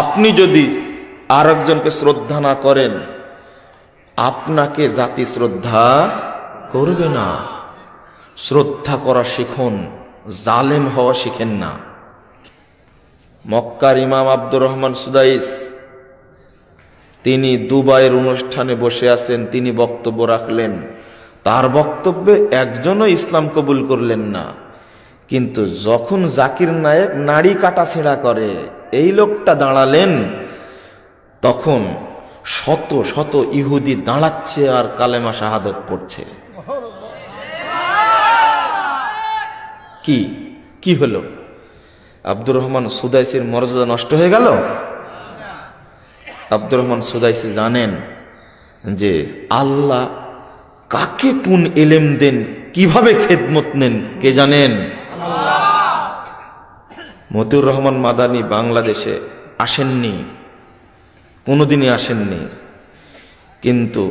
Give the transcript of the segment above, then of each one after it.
আপনি যদি আর একজনকে শ্রদ্ধা না করেন, আপনাকে জাতি শ্রদ্ধা করবে না। শ্রদ্ধা করা শিখুন, জালেম হওয়া শিখেন না। মক্কার ইমাম আব্দুর রহমান সুদাইস, তিনি দুবাইয়ের অনুষ্ঠানে বসে আছেন, তিনি বক্তব্য রাখলেন। তার বক্তব্যে একজনও ইসলাম কবুল করলেন না। কিন্তু যখন জাকির নায়েক নাড়ি কাটা ছেঁড়া করে এই লোকটা দাঁড়ালেন, তখন শত শত ইহুদি দাঁড়াচ্ছে আর কালেমা শাহাদত পড়ছে। কি? কি হলো? আব্দুর রহমান সুদাইসির মর্যাদা নষ্ট হয়ে গেল? আব্দুর রহমান সুদাইসি জানেন যে আল্লাহ কাকে কোন এলেম দেন, কীভাবে খেদমত নেন, কে জানেন? মতিউর রহমান মাদানি বাংলাদেশে আসেননি, কোনোদিনই আসেননি। কিন্তু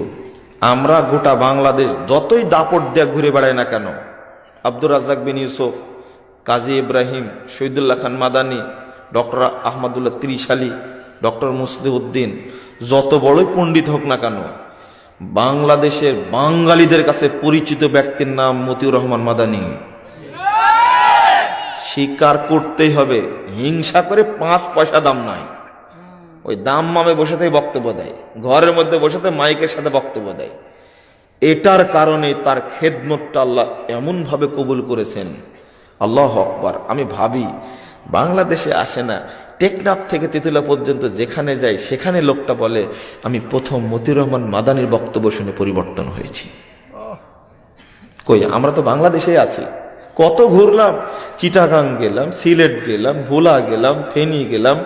আমরা গোটা বাংলাদেশ যতই দাপট দিয়ে ঘুরে বেড়াই না কেন, আব্দুর রাজ্জাক বিন ইউসুফ, কাজী ইব্রাহিম, শহীদুল্লাহ খান মাদানি, ডক্টর আহমদুল্লাহ ত্রিশালী, ডক্টর মুসলিউদ্দিন, যত বড়ই পণ্ডিত হোক না কেন, বাংলাদেশের বাঙালিদের কাছে পরিচিত ব্যক্তির নাম মতিউর রহমান মাদানি। স্বীকার করতেই হবে। হিংসা করে পাঁচ পয়সা দাম নাই। ওই দাম মামে বসে থেকে বক্তব্য দেয়। ঘরের মধ্যে বসে থেকে মাইকের সাথে বক্তব্য দেয়। এটার কারণে তার খেদমতটা আল্লাহ এমন ভাবে কবুল করেছেন। আল্লাহ আকবার। আমি ভাবি বাংলাদেশে আসে না টেকনাফ থেকে তেতুলা পর্যন্ত যেখানে যাই সেখানে লোকটা বলে আমি প্রথম মতিউর রহমান মাদানির বক্তব্য শুনে পরিবর্তন হয়েছি। কই আমরা তো বাংলাদেশেই আছি। কত ঘুরলাম? চিটাগাং গেলাম, সিলেট গেলাম, ভোলা গেলাম, ফেনী গেলাম,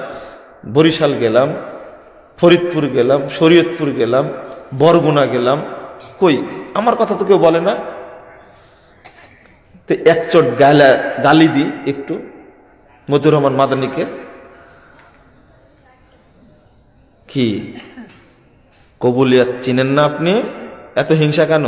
বরিশাল গেলাম, ফরিদপুর গেলাম, শরীয়তপুর গেলাম, বরগুনা গেলাম। কই? আমার কথা তো কেউ বলে না। তো এক চট গালা, গালি দি একটু, মতিউর রহমান মাদানিকে। কি? কবুলিয়াত চিনেন না আপনি? এত হিংসা কেন?